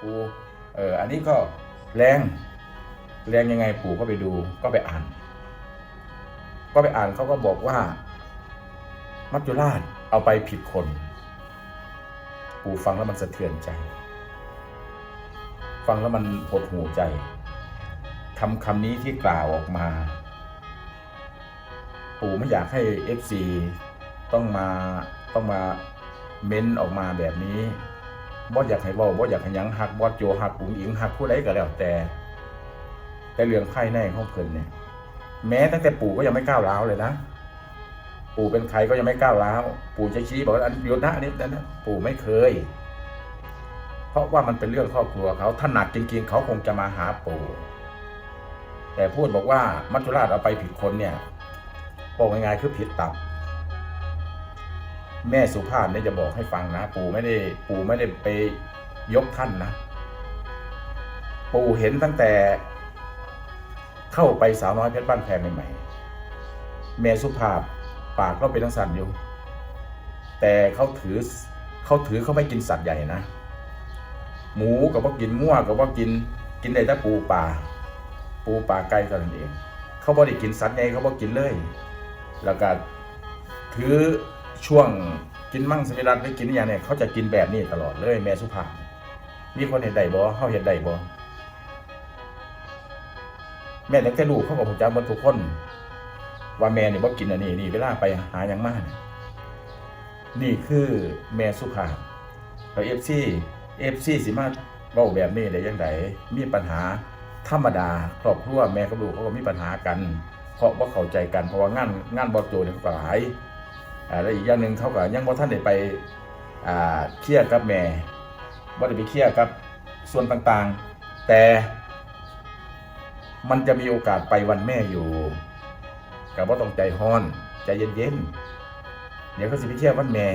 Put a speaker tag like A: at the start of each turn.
A: ปูเอออันนี้ก็แรงแรงยังไงปู่ก็ไปดูก็ไปอ่าน ก็ไปอ่านเขาก็บอกว่า มัจจุราชเอาไปผิดคน ปู่ฟังแล้วมันสะเทือนใจ ฟังแล้วมันหดหูใจคำคำนี้ที่กล่าวออกมา ปู่ไม่อยากให้เอฟซีต้องมาต้องมาเม้นออกมาแบบนี้ บอสอยากให้เว่าบอสอยากให้หยังหักบอสโจหักปุ๋งอิงหักผู้ใดก็แล้วแต่ แต่เรื่องไพ่ในของเพิ่นเนี่ย แม้ตั้งแต่ปู่ก็ยังไม่ก้าวร้าวเลยนะปู่เป็นใครก็ยังไม่ก้าวร้าว ปู่จะชี้บอกว่าอันโยนะอันนี้นั่นนะปู่ไม่เคย เพราะว่ามันเป็นเรื่องครอบครัวเขาถ้าหนักจริง ๆ เขาคงจะมาหาปู่แต่พูดบอกว่ามัจจุราชเอาไปผิดคนเนี่ยบอกง่ายๆคือผิดตับ แม่สุภาพเนี่ยจะบอกให้ฟังนะ ปู่ไม่ได้ปู่ไม่ได้ไปยกท่านนะ ปู่เห็นตั้งแต่เข้าไปสาวน้อยเพชรบ้านแพงใหม่ๆแม่สุภาพปากก็เป็นทั้งสันอยู่ แต่เขาถือเขาถือเขาไม่กินสัตว์ใหญ่นะ หมูกับว่ากินง่วกับว่ากินกินได้แต่ปูป่า ปูป่าไก่เท่านั้นเอง เขาบ่ได้กินสัตว์ใหญ่เขาบ่กินเลย แล้วก็ถือ ช่วงกินมั่งสวิรัตหรือกินอย่างเนี่ยเขาจะกินแบบนี้ตลอดเลยแม่สุภาพมีคนเห็นใดบ่เขาเห็นใดบ่แม่ตั้งแต่ลูกเขาก็ผมจำหมดทุกคน ว่าแม่เนี่ยบ่กินอันนี้นี่เวลาไปหาอย่างมากนี่คือแม่สุภาพแล้วเอฟซีเอฟซีสิมาเว้าแบบนี้ได้ยังไงมีปัญหาธรรมดา ครอบครัวแม่กับลูกเขาก็มีปัญหากัน เพราะว่าเข้าใจกันเพราะว่างานงานบอสโจเนี่ยเขาก็หลาย แล้วอีกอย่างหนึ่งเขาก็ยังบ่ท่านได้ไปเครียดกับแม่บ่ได้ไปเครียดกับส่วนต่างๆ แต่มันจะมีโอกาสไปวันแม่อยู่กับว่าต้องใจฮ้อน ใจเย็นๆเดี๋ยวเขาสิไปเที่ยววันแม่